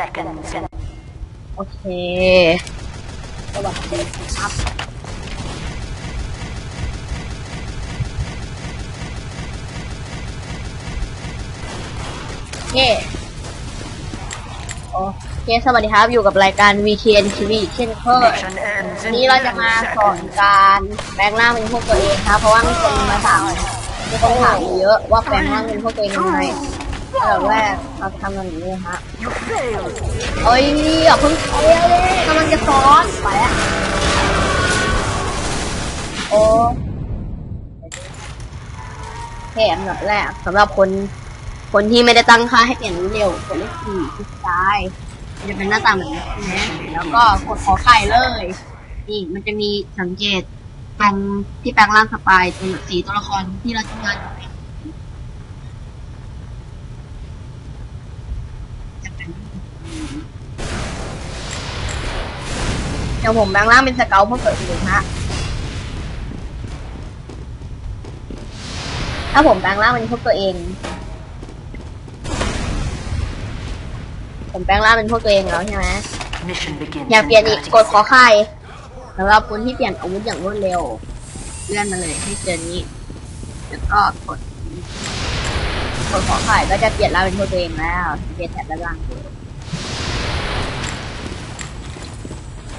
seconds. โอเคสวัสดีครับเย่โอเค สวัสดีครับ อยู่กับรายการ VKN TV เช่นเคย Mission ends วัน in นี้เราจะมาสอน seconds. การแปลงร่างเป็นพวกตัวเองครับ เพราะว่ามีคนมาถามมีคนถามเยอะว่าแปลงร่างเป็นพวกตัวเองยังไง อันดับแรกเราทำกันอย่างนี้ฮะเอ้ยอย่าเพิ่งไปเลยกำลังจะสอนไปอะโอ้แค่อันดับแรกสำหรับคน คนที่ไม่ได้ตั้งค่าให้เปลี่ยนเร็วกดเลขสี่คลิกซ้ายมันจะเป็นหน้าตาแบบนี้ใช่ไหมแล้วก็กดขอไข่เลย นี่มันจะมีสังเกตตรงที่แปลงร่างสปายตัวสีตัวละครที่เราทำงานอยู่เนี่ยจะเป็น เดี๋ยวผมแปลงร่างเป็นสเกลเพื่อเปิดดูฮะถ้าผมแปลงร่างเป็นพวกตัวเอง ผมแปลงร่างเป็นพวกตัวเองแล้วใช่ไหม Mission begins อยาก in เปลี่ยนอีก30กดขอ seconds. ไข่สำหรับคนที่เปลี่ยนอาวุธอย่างรวดเร็ว เลื่อนมาเลยให้เจอนี้ แล้วก็กดกดขอไข่ก็จะเปลี่ยนร่างเป็นพวกตัวเองแล้วเปลี่ยนแถบด้านล่างดู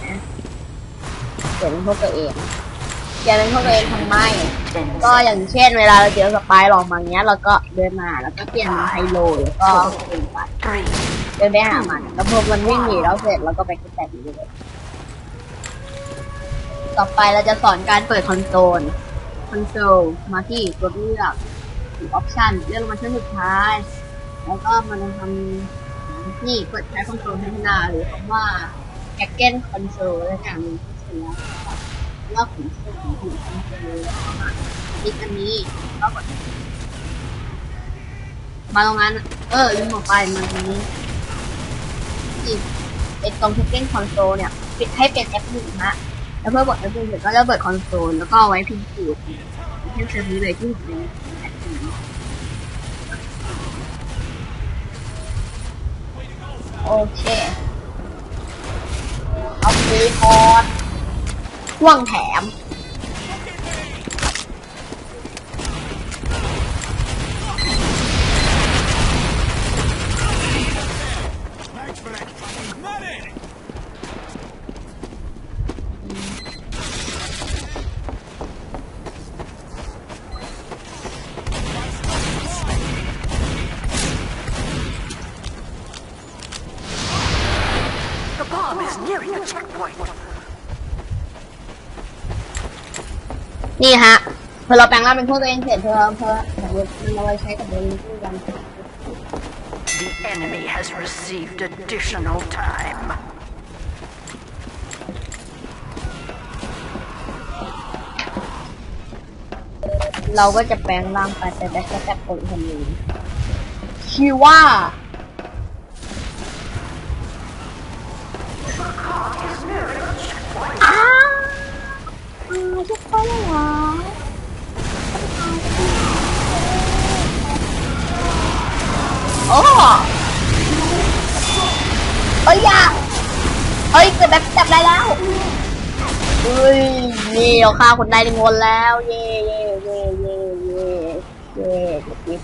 นะ เปลี่ยนเป็นพวกตัวเองเปลี่ยนเป็นพวกตัวเองทำไม ก็อย่างเช่นเวลาเราเจอสปายหลอกมาอย่างเงี้ย เราก็เดินมาแล้วก็เปลี่ยนเป็นไฮโลแล้วก็เดินไปเดินไปหามันแล้วพอมันวิ่งหนีเราเสร็จเราก็ไปขึ้นแต่นี้เลยต่อไปเราจะสอนการเปิดคอนโซล คอนโซลมาที่ตัวเลือกอออปชันเลือกมาชั้นสุดท้าย แล้วก็มันทำนี่เปิดใช้คอนโซลพัฒนาหรือคำว่าแพ็กเกนคอนโซลอะไรอย่างนึ่งที่เส ร็จแล้วแล้วก็ขุนเส้นของขุนคอนโซลแล้วก็มาคลิกอันนี้แล้วก็กดมาตรงนั้นเออลืมบอกไปมันตรงนี้อีกไอ้ตรงทุกเล่นคอนโซลเนี่ยปิดให้เป็น F1 ฮะแล้วเพื่อกด F1 เสร็จก็จะเปิดคอนโซลแล้วก็ไว้พิมพ์สูตรเช่นเซอร์นี้เลยที่เป็น F1 โอเคเอาฟรีพอร์ต พ่วงแถม นี่ฮะพอเราแปลงร่างเป็นพวกตัวเองเสร็จเธอเธอมันเอาไว้ใช้กับเบอร์ลิงคู่กัน The enemy has received additional time. เราก็จะแปลงร่างไปเป็นแบ็คแบ็คคนคนหนึ่งชื่อว่า คนหโอ้เอ้ยอย่าเอ้ยเกิดแบบจับได้แล้วเฮ้ยนี่เราฆ่าคนได้ในงนแล้ว เย่เย่เย่เย่เย่เย่